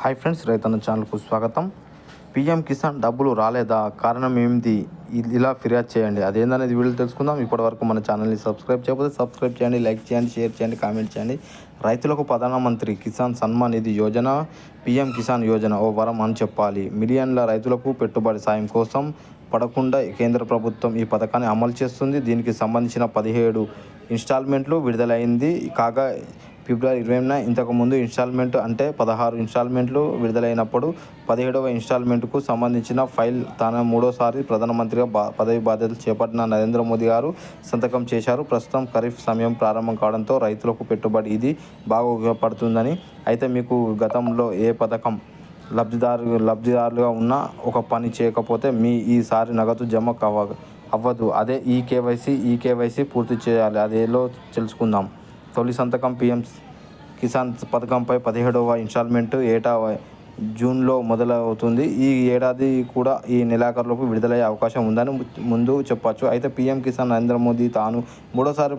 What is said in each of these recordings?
Hi friends రైతన్న ఛానల్కు స్వాగతం. పిఎం కిసాన్ డబ్బులు రాలేదా? కారణం ఏమిటి? ఇలా ఫిర్యాదు చేయండి. అదేందనేది వీడియో తెలుసుకుందాం. ఇప్పటి వరకు మన ఛానల్ని సబ్స్క్రైబ్ చేయకపోతే సబ్స్క్రైబ్ చేయండి లైక్ చేయండి షేర్ చేయండి కామెంట్ చేయండి. రైతులకు ప్రధానమంత్రి కిసాన్ సన్మాన్ నిధి యోజన పిఎం కిసాన్ యోజన ఓ వరం అని చెప్పాలి. మిలియన్ల రైతులకు పెట్టుబడి సాయం కోసం పడకుండా కేంద్ర ప్రభుత్వం ఈ పథకాన్ని అమలు చేస్తుంది. దీనికి సంబంధించిన పదిహేడు ఇన్స్టాల్మెంట్లు విడుదలైంది. కాగా ఫిబ్రవరి ఇరవైన ఇంతకుముందు ఇన్స్టాల్మెంట్ అంటే పదహారు ఇన్స్టాల్మెంట్లు విడుదలైనప్పుడు పదిహేడవ ఇన్స్టాల్మెంట్కు సంబంధించిన ఫైల్ తాను మూడోసారి ప్రధానమంత్రిగా బా పదవి బాధ్యతలు చేపట్టిన నరేంద్ర మోదీ గారు సంతకం చేశారు. ప్రస్తుతం ఖరీఫ్ సమయం ప్రారంభం కావడంతో రైతులకు పెట్టుబడి ఇది బాగా ఉపయోగపడుతుందని అయితే మీకు గతంలో ఏ పథకం లబ్ధిదారు లబ్ధిదారులుగా ఉన్న ఒక పని చేయకపోతే మీ ఈసారి నగదు జమ కవ అవ్వదు. అదే ఈ కేవైసీ ఈ కేవైసీ పూర్తి చేయాలి. అదేలో తెలుసుకుందాం. తొలి సంతకం పిఎం కిసాన్ పథకంపై పదిహేడవ ఇన్స్టాల్మెంట్ ఏటా జూన్లో మొదలవుతుంది. ఈ ఏడాది కూడా ఈ నెలాఖరులోపు విడుదలయ్యే అవకాశం ఉందని ముందు చెప్పచ్చు. అయితే పీఎం కిసాన్ నరేంద్ర మోదీ తాను మూడోసారి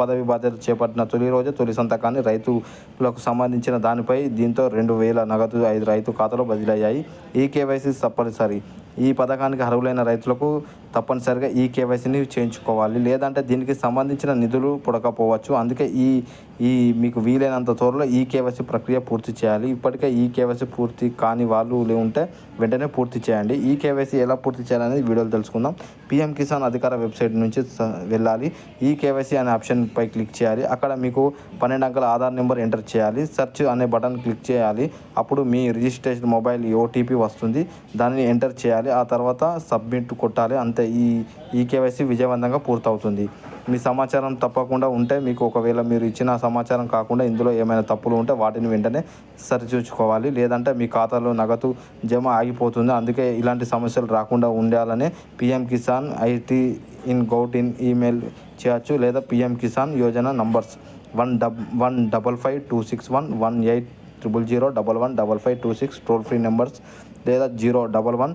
పదవి బాధ్యత చేపట్టిన తొలి రోజే తొలి సంతకాన్ని రైతులకు సంబంధించిన దానిపై దీంతో రెండు వేల నగదు ఐదు రైతు ఖాతాలో బదిలయ్యాయి ఈ కేవైసీ తప్పనిసరి. ఈ పథకానికి అర్హులైన రైతులకు తప్పనిసరిగా ఈ కేవైసీని చేయించుకోవాలి. లేదంటే దీనికి సంబంధించిన నిధులు పుడకపోవచ్చు. అందుకే ఈ ఈ మీకు వీలైనంత త్వరలో ఈ కేవైసీ ప్రక్రియ పూర్తి చేయాలి. ఇప్పటికే ఈ కేవైసీ పూర్తి కాని వాళ్ళు ఉంటే వెంటనే పూర్తి చేయండి. ఈ కేవైసీ ఎలా పూర్తి చేయాలనేది వీడియోలు తెలుసుకుందాం. పిఎం కిసాన్ అధికార వెబ్సైట్ నుంచి స- వెళ్ళాలి. ఈ కేవైసీ అనే ఆప్షన్పై క్లిక్ చేయాలి. అక్కడ మీకు పన్నెండు అంకెల ఆధార్ నెంబర్ ఎంటర్ చేయాలి. సెర్చ్ అనే బటన్ క్లిక్ చేయాలి. అప్పుడు మీ రిజిస్ట్రేషన్ మొబైల్ ఓటీపీ వస్తుంది. దానిని ఎంటర్ చేయాలి. ఆ తర్వాత సబ్మిట్ కొట్టాలి అంతే. ఈ ఈ కేవైసీ విజయవంతంగా పూర్తవుతుంది. మీ సమాచారం తప్పకుండా ఉంటే మీకు ఒకవేళ మీరు ఇచ్చిన సమాచారం కాకుండా ఇందులో ఏమైనా తప్పులు ఉంటే వాటిని వెంటనే సరిచూచుకోవాలి. లేదంటే మీ ఖాతాలో నగదు జమ ఆగిపోతుంది. అందుకే ఇలాంటి సమస్యలు రాకుండా ఉండాలనే PM Kisan IT in gov in email చేయొచ్చు. లేదా PM Kisan Yojana numbers one double one double five two six one one eight triple zero double one double five two six toll free numbers లేదా zero double one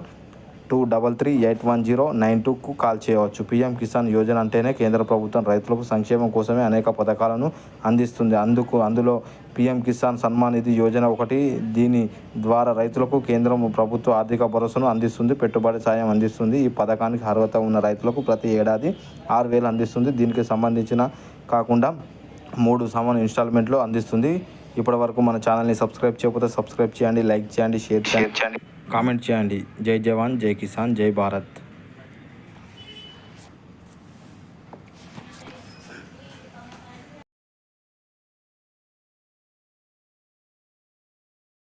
two double three eight one zero nine టూకు call చేయవచ్చు. PM Kisan Yojana అంటేనే కేంద్ర ప్రభుత్వం రైతులకు సంక్షేమం కోసమే అనేక పథకాలను అందిస్తుంది. అందుకు అందులో పీఎం కిసాన్ సన్మాన్ నిధి యోజన ఒకటి దీని ద్వారా రైతులకు కేంద్రం ప్రభుత్వ ఆర్థిక భరోసాను అందిస్తుంది. పెట్టుబడి సాయం అందిస్తుంది. ఈ పథకానికి అర్హత ఉన్న రైతులకు ప్రతి ఏడాది ఆరు వేలు అందిస్తుంది. దీనికి సంబంధించిన కాకుండా మూడు సమాన ఇన్స్టాల్మెంట్లో అందిస్తుంది. ఇప్పటి వరకు మన ఛానల్ని సబ్స్క్రైబ్ చేయకపోతే సబ్స్క్రైబ్ చేయండి లైక్ చేయండి. షేర్ చేయండి. కామెంట్ చేయండి. జై జవాన్ జై కిసాన్ జై భారత్.